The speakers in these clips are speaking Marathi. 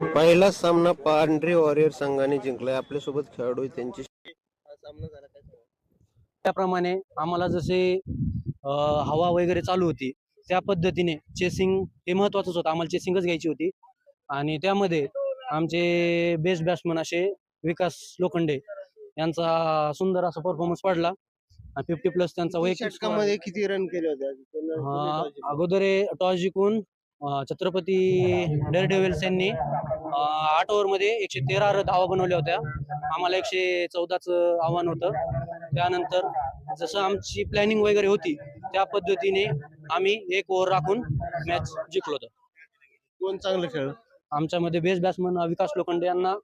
पहिला सामना पांढरे वॉरियर संघाने जिंकलाय. आपल्यासोबत खेळाडू आहेत त्यांची. सामना झाला काय सांगाल? त्याप्रमाणे आम्हाला जसे अ, हवा वगैरे चालू होती त्या पद्धतीने चेसिंग हे महत्वाचंच होतं. आम्हाला चेसिंगच घ्यायची होती. आणि त्यामध्ये आमचे बेस्ट बॅट्समन असे विकास लोखंडे यांचा सुंदर असा परफॉर्मन्स पडला. फिफ्टी प्लस त्यांचा किती वैयक्तिक score. षटकामध्ये किती रन केले होते अ? अगोदर टॉस जिंकून अ, छत्रपती डेअर डेव्हिल्स यांनी आठ ओव्हरमध्ये एकशे तेरा धावा बनवल्या होत्या. आम्हाला एकशे चौदाच आव्हान होतं. त्यानंतर जसं आमची प्लॅनिंग वगैरे होती त्या पद्धतीने आम्ही एक ओव्हर राखून मॅच जिंकलो होतो. कोण चांगलं खेळ? आमच्यामध्ये बेस्ट बॅट्समन विकास लोखंडे यांना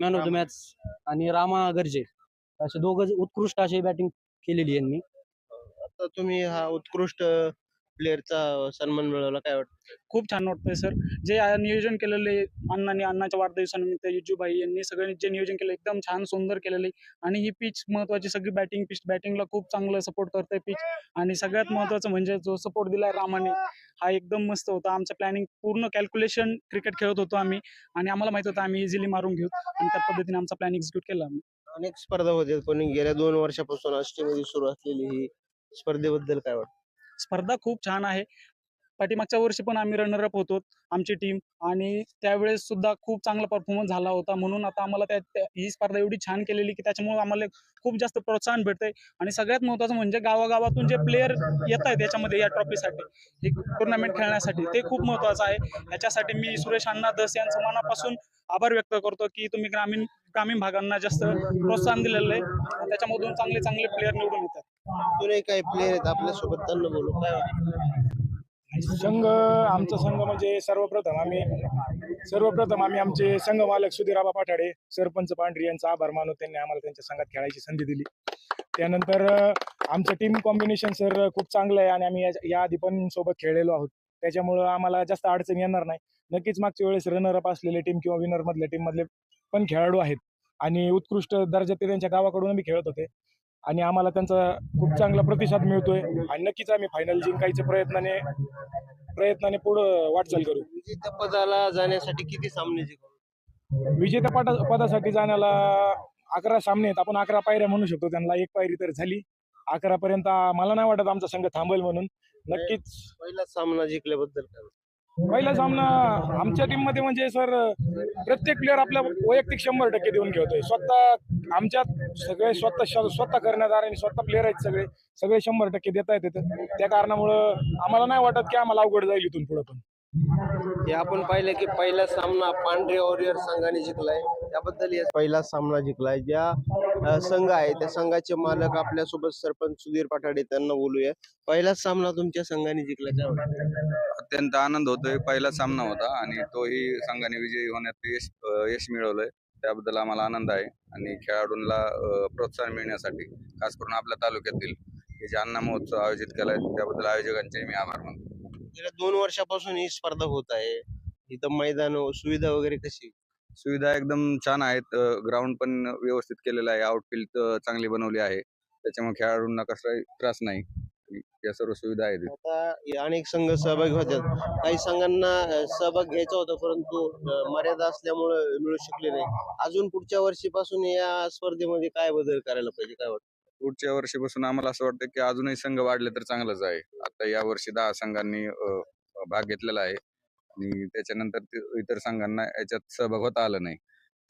मॅन ऑफ द मॅच आणि रामा गर्जे. असे दोघं उत्कृष्ट अशी बॅटिंग केलेली यांनी. आता तुम्ही हा उत्कृष्ट प्लेअरचा सन्मान मिळवला काय वाटतं? खूप छान वाटतंय सर जे आ- नियोजन केलेले अण्णांनी अण्णाच्या वाढदिवसानिमित्त युजूभाई यांनी सगळ्यांनी जे नियोजन केलं एकदम छान सुंदर केलेले. आणि ही पिच महत्वाची सगळी बॅटिंग पिच बॅटिंगला खूप चांगलं सपोर्ट करते पिच आणि सगळ्यात महत्वाचं म्हणजे जो सपोर्ट दिलाय रामाने हा एकदम मस्त होता. आमचं प्लॅनिंग पूर्ण कॅल्क्युलेशन क्रिकेट खेळत होतो आम्ही. आणि आम्हाला माहीत होतं आम्ही इझिली मारून घेऊ. आणि त्या पद्धतीने आमचा प्लॅन एक्झिक्यूट केला आम्ही. अनेक स्पर्धा होत्या पण गेल्या दोन वर्षापासून आष्टीमध्ये सुरू असलेली ही स्पर्धेबद्दल काय वाटतं? स्पर्धा खूप छान आहे. पाठीमागच्या वर्षी पण आम्ही रनरअप होतो आमची टीम आणि त्यावेळेस सुद्धा खूप चांगला परफॉर्मन्स झाला होता. म्हणून आता आम्हाला त्या ही स्पर्धा एवढी छान केलेली की त्याच्यामुळे आम्हाला खूप जास्त प्रोत्साहन भेटतंय. आणि सगळ्यात महत्वाचं म्हणजे गावागावातून जे प्लेयर येत आहेत याच्यामध्ये या ट्रॉफीसाठी ही टुर्नामेंट खेळण्यासाठी ते खूप महत्वाचं आहे. याच्यासाठी मी सुरेश अण्णा दस यांचं मनापासून आभार व्यक्त करतो की तुम्ही ग्रामीण ग्रामीण भागांना जास्त प्रोत्साहन दिलेलं आहे. आणि त्याच्यामधून चांगले चांगले प्लेयर निवडून येतात. अजूनही काही प्लेअर आहेत आपल्यासोबत त्यांना बोलू काय संघ आमचा संघ म्हणजे सर्वप्रथम आम्ही सर्वप्रथम आम्ही आमचे संघ मालक सुधीराबा पाठाडे सरपंच पांढरी यांचा आभार मानू त्यांनी आम्हाला त्यांच्या संघात खेळायची संधी दिली. त्यानंतर आमचं टीम कॉम्बिनेशन सर खूप चांगलं आहे आणि आम्ही या- आधी पण सोबत खेळलेलो आहोत. त्याच्यामुळं आम्हाला जास्त अडचण येणार नाही. नक्कीच मागच्या वेळेस रनर अप असलेले टीम किंवा विनर मधल्या टीम मधले पण खेळाडू आहेत. आणि उत्कृष्ट दर्जाचे ते त्यांच्या गावाकडून बी खेळत होते. आणि आम्हाला त्यांचा खूप चांगला प्रतिसाद मिळतोय. आणि नक्कीच आम्ही फायनल जिंकायच्या प्रयत्नाने प्रयत्नाने पुढं वाटचाल करू. विजेत्या पदाला जाण्यासाठी किती सामने जिंकले विजेत्या पदा पदासाठी जाण्याला अकरा सामने आहेत. आपण अकरा पायऱ्या म्हणू शकतो. त्यांना एक पायरी तर झाली. अकरा पर्यंत मला नाही वाटत आमचा संघ थांबेल म्हणून. नक्कीच. पहिला सामना जिंकल्याबद्दल? पहिला सामना आमच्या टीममध्ये म्हणजे सर प्रत्येक प्लेअर आपल्या वैयक्तिक शंभर टक्के देऊन घेतोय. स्वतः आमच्यात सगळे स्वतः स्वतः स्वतः करण्यादार आणि स्वतः प्लेअर आहेत सगळे. सगळे शंभर टक्के देता येतात. त्या कारणामुळं आम्हाला नाही वाटत की आम्हाला अवघड जाईल इथून पुढे पण. हे आपण पाहिलं की पहिला सामना पांढरे वॉरियर संघाने जिंकलाय. त्याबद्दल पहिला सामना जिंकलाय. ज्या संघ आहे त्या संघाचे मालक आपल्यासोबत सरपंच सुधीर पाठाडे त्यांना बोलूया. पहिला सामना तुमच्या संघाने जिंकला काय अत्यंत आनंद होतोय. पहिला सामना होता आणि तोही संघाने विजयी होण्यात यश यश मिळवलंय. त्याबद्दल आम्हाला आनंद आहे आणि खेळाडूंना प्रोत्साहन मिळण्यासाठी खास करून आपल्या तालुक्यातील हे जे अण्णा महोत्सव आयोजित केलाय त्याबद्दल आयोजकांचे मी आभार मानतो. गेल्या दोन वर्षापासून ही स्पर्धा होत आहे. इथं मैदान सुविधा वगैरे कशी सुविधा एकदम छान आहेत. ग्राउंड पण व्यवस्थित केलेलं आहे. आउटफील्ड चांगली बनवली आहे. त्याच्यामुळे खेळाडूंना कसलाही त्रास नाही. या सर्व सुविधा आहेत. आता अनेक संघ सहभागी होतात. काही संघांना सहभाग घ्यायचा होता परंतु मर्यादा असल्यामुळे मिळू शकले नाही. अजून पुढच्या वर्षीपासून या स्पर्धेमध्ये काय बदल करायला पाहिजे? काय वाटतं? पुढच्या वर्षीपासून आम्हाला असं वाटतं की अजूनही संघ वाढले तर चांगलंच आहे. आता या वर्षी दहा संघांनी भाग घेतलेला आहे. आणि त्याच्यानंतर इतर संघांना याच्यात सहभाग होता आला नाही.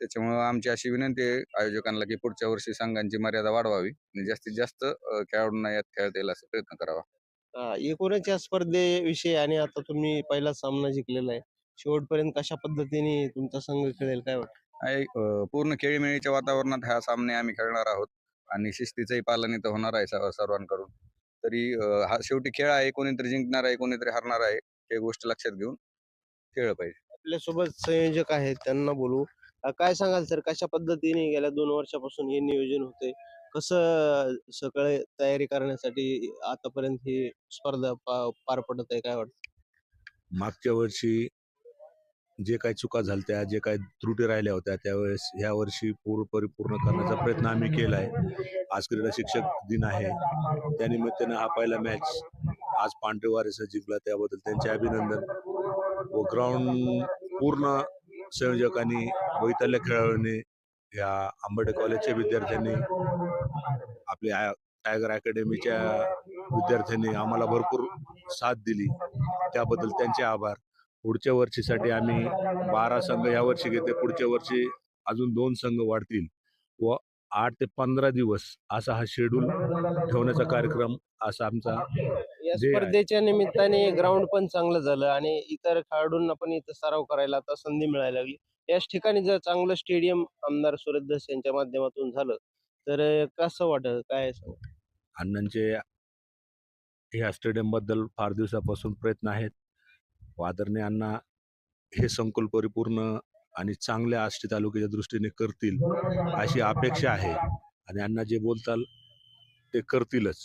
त्याच्यामुळं आमची अशी विनंती आहे आयोजकांना की पुढच्या वर्षी संघांची मर्यादा वाढवावी आणि जास्तीत जास्त खेळाडूंना यात खेळता येईल असा प्रयत्न करावा. एकूणच या स्पर्धेविषयी आणि आता तुम्ही पहिला सामना जिंकलेला आहे. शेवटपर्यंत कशा पद्धतीने तुमचा संघ खेळेल काय वाटतं? पूर्ण खेळीमेळीच्या वातावरणात हा सामने आम्ही खेळणार आहोत. आणि शिस्तीचंही पालन इथं होणार आहे सर्व- सर्वांकडून. तरी हा शेवटी खेळ आहे कोणीतरी जिंकणार आहे कोणीतरी हरणार आहे हे गोष्ट लक्षात घेऊन खेळ पाहिजे. आपल्यासोबत संयोजक आहेत त्यांना बोलू. अ, काय सांगाल सर कशा पद्धतीने गेल्या दोन वर्षापासून हे नियोजन होते कसं सगळे तयारी करण्यासाठी आतापर्यंत ही स्पर्धा पा- पार पडत आहे काय वाटतं? मागच्या वर्षी जे काही चुका झाल्या जे काही त्रुटी राहिल्या होत्या त्यावेळेस ह्या वर्षी पूर्ण परिपूर्ण करण्याचा प्रयत्न आम्ही केला आहे आज क्रीडा शिक्षक दिन आहे. त्यानिमित्तानं हा पहिला मॅच आज पांढरे वारेसह जिंकला. त्याबद्दल त्यांचे अभिनंदन व ग्राउंड पूर्ण संयोजकांनी वैतल्य खेळाडूंनी या आंबेडकर कॉलेजच्या विद्यार्थ्यांनी आपल्या टायगर अकॅडमीच्या विद्यार्थ्यांनी आम्हाला भरपूर साथ दिली. त्याबद्दल त्यांचे आभार. पुढच्या वर्षीसाठी आम्ही बारा संघ या वर्षी घेते पुढच्या वर्षी अजून दोन संघ वाढतील व आठ ते पंधरा दिवस असा हा शेड्यूल ठेवण्याचा कार्यक्रम असा आमचा या जे आहे. स्पर्धेच्या निमित्ताने ग्राउंड पण चांगलं झालं आणि इतर खेळाडूंना पण इथं सराव करायला आता संधी मिळायला लागली. याच ठिकाणी जर चांगलं स्टेडियम आमदार धस यांच्या माध्यमातून झालं तर अं, कसं वाटत काय सांग? अण्णांचे ह्या स्टेडियमबद्दल फार दिवसापासून प्रयत्न आहेत. व अण्णा हे संकुल परिपूर्ण आणि चांगल्या आष्टी तालुक्याच्या दृष्टीने करतील अशी अपेक्षा आहे. आणि अण्णा जे बोलताल ते करतीलच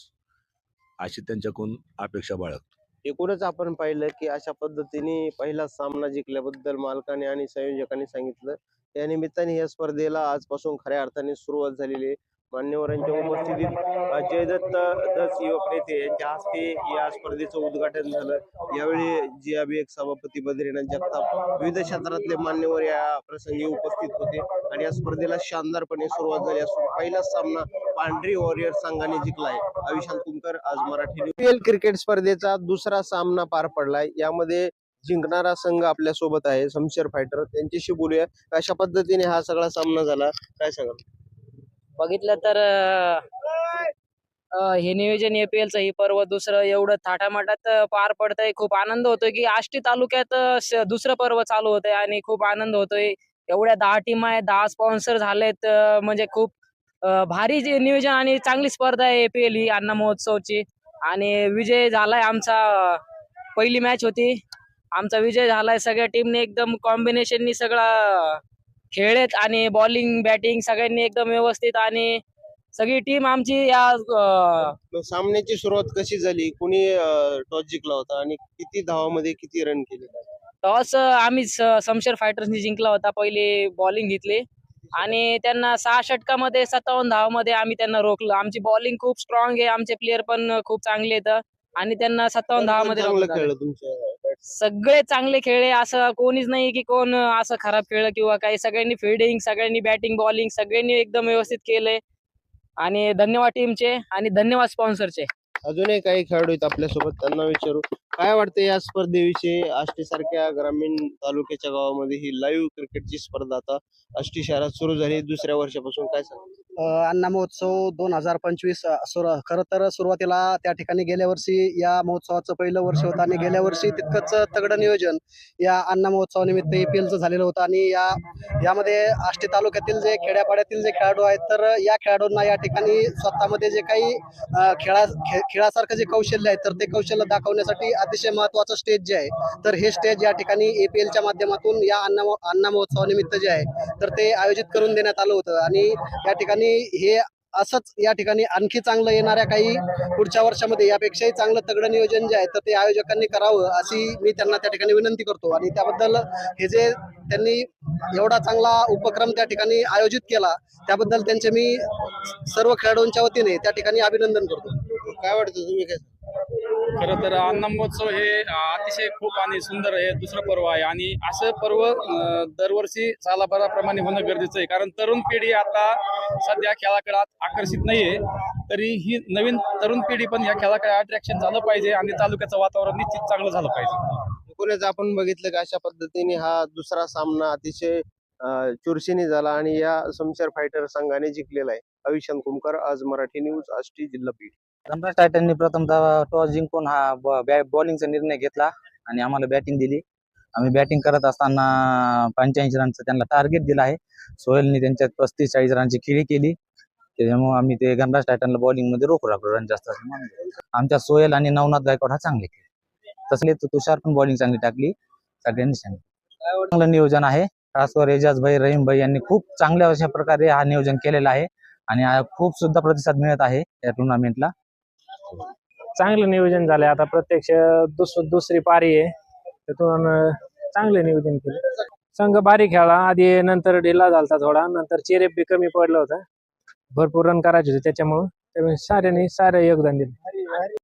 अशी त्यांच्याकडून अपेक्षा बाळगतो. एकूणच आपण पाहिलं की अशा पद्धतीने पहिला सामना जिंकल्याबद्दल मालकाने आणि संयोजकांनी सांगितलं. त्या निमित्ताने या स्पर्धेला आजपासून खऱ्या अर्थाने सुरुवात झालेली आहे. मान्यवरांच्या उपस्थितीत जयदत्त दस युवक नेते यांच्या हस्ते या स्पर्धेचं उद्घाटन झालं. यावेळी जी अभियक सभापती बद्रीनाथ जगताप विविध क्षेत्रातले मान्यवर या प्रसंगी उपस्थित होते आणि या स्पर्धेला शानदारपणे सुरुवात झाली असून पहिलाच सामना पांढरी वॉरियर संघाने जिंकलाय. अविशांत कुमकर आज मराठी क्रिकेट स्पर्धेचा दुसरा सामना पार पडलाय. यामध्ये जिंकणारा संघ आपल्यासोबत आहे समशेर फायटर. त्यांच्याशी बोलूया अशा पद्धतीने हा सगळा सामना झाला? काय सांगाल? बघितलं तर हे नियोजन एपीएल च ही पर्व दुसरं एवढं थाटामाटात पार पडतंय. खूप आनंद होतोय की आष्टी तालुक्यात दुसरं पर्व चालू होतंय आणि खूप आनंद होतोय. एवढ्या दहा टीम आहेत दहा स्पॉन्सर झालेत म्हणजे खूप भारी जे नियोजन आणि चांगली स्पर्धा आहे एपीएल ही अण्णा महोत्सवची. आणि विजय झालाय आमचा पहिली मॅच होती. आमचा विजय झालाय. सगळ्या टीमने एकदम कॉम्बिनेशननी सगळा खेळलेत आणि बॉलिंग बॅटिंग सगळ्यांनी एकदम व्यवस्थित आणि सगळी टीम आमची या अं, मग सामन्याची सुरुवात कशी झाली? कुणी टॉस जिंकला होता आणि किती धावामध्ये किती रन केले? टॉस आम्ही स- शमशेर फायटर्सनी जिंकला होता. पहिली बॉलिंग घेतली आणि त्यांना सहा षटकामध्ये सत्तावन्न धावामध्ये आम्ही त्यांना रोखलं. आमची बॉलिंग खूप स्ट्रॉंग आहे. आमचे प्लेअर पण खूप चांगले आहेत. आणि त्यांना सत्तावन्न धावामध्ये चांगलं रोखलं. खेळलं तुमच्या? सगळे चांगले खेळले असं कोणीच नाही की कोण असं खराब खेळलं किंवा काही. सगळ्यांनी फिल्डिंग सगळ्यांनी बॅटिंग बॉलिंग सगळ्यांनी एकदम व्यवस्थित केले. आणि धन्यवाद टीमचे आणि धन्यवाद स्पॉन्सरचे अजूनही काही खेळाडू आहेत आपल्यासोबत त्यांना विचारू. काय वाटतं या स्पर्धेविषयी? आष्टी सारख्या ग्रामीण तालुक्याच्या गावामध्ये ही लाईव्ह क्रिकेटची स्पर्धा आता आष्टी शहरात सुरू झाली. दुसऱ्या वर्षापासून काय सांग अण्णा महोत्सव दोन हजार पंचवीस खरं तर सुरुवातीला त्या ठिकाणी गेल्या वर्षी या महोत्सवाचं पहिलं वर्ष होतं आणि गेल्या वर्षी तितकंच तगडं नियोजन या अण्णा महोत्सवानिमित्त एपीएलचं झालेलं होतं आणि या यामध्ये आष्टी तालुक्यातील जे खेड्यापाड्यातील जे खेळाडू आहेत तर या खेळाडूंना या ठिकाणी स्वतःमध्ये जे काही खेळा खे- खेळासारखं जे कौशल्य आहे तर ते कौशल्य दाखवण्यासाठी अतिशय महत्त्वाचं स्टेज जे आहे तर हे स्टेज या ठिकाणी एपीएलच्या माध्यमातून या अण्णा महो- अण्णा महोत्सवानिमित्त जे आहे तर ते आयोजित करून देण्यात आलं होतं. आणि या ठिकाणी हे असंच या ठिकाणी आणखी चांगलं येणाऱ्या काही पुढच्या वर्षामध्ये यापेक्षाही चांगलं तगडं नियोजन जे आहे तर ते आयोजकांनी करावं अशी मी त्यांना त्या ठिकाणी विनंती करतो. आणि त्याबद्दल हे जे त्यांनी एवढा चांगला उपक्रम त्या ठिकाणी आयोजित केला त्याबद्दल त्यांचे मी सर्व खेळाडूंच्या वतीने त्या ठिकाणी अभिनंदन करतो. काय वाटतं तुम्ही काय खरं तर अन्नमोत्सव हे अतिशय खूप आणि सुंदर आहे दुसरं पर्व आहे. आणि असं पर्व दरवर्षी सालाभराप्रमाणे होणं गरजेचं आहे. कारण तरुण पिढी आता सध्या खेळाकडे आकर्षित नाहीये. तरी ही नवीन तरुण पिढी पण या खेळाकडे अट्रॅक्शन झालं पाहिजे आणि तालुक्याचं वातावरण निश्चित चांगलं झालं पाहिजे. एकूणच आपण बघितलं की अशा पद्धतीने हा दुसरा सामना अतिशय चुरशीने झाला आणि या समशेर फायटर संघाने जिंकलेला आहे. अविशांत कुमकर आज मराठी न्यूज आष्टी जिल्हा बीड सम्राट टायटननी प्रथमतः टॉस जिंकून हा बॉलिंगचा निर्णय घेतला आणि आम्हाला बॅटिंग दिली. आम्ही बॅटिंग करत असताना पंच्याऐंशी रनचं त्यांना टार्गेट दिलं आहे. सोहेलनी त्यांच्यात पस्तीस चाळीस रनची खेळी केली. त्याच्यामुळे आम्ही ते गणराज टायटनला बॉलिंगमध्ये रोखू लागलो रन जास्त आमच्या सोहेल आणि नवनाथ गायकवाड हा चांगले खेळ. तसले तुषार पण बॉलिंग चांगली टाकली सगळ्यांनी सांगितलं. चांगलं नियोजन आहे. खासकर एजाज भाई रहीम भाई यांनी खूप चांगल्या अशा प्रकारे हा नियोजन केलेला आहे. आणि खूप सुद्धा प्रतिसाद मिळत आहे या टुर्नामेंटला चांगलं नियोजन झालंय. आता प्रत्यक्ष दुस दुसरी पारी आहे. त्यातून चांगलं नियोजन केलं. संघ बारीक खेळला. आधी नंतर ढिला झालता थोडा. नंतर चेरेप बी कमी पडलं होतं. भरपूर रन करायचे होते त्याच्यामुळं. त्यामुळे साऱ्याने सारे योगदान दिले.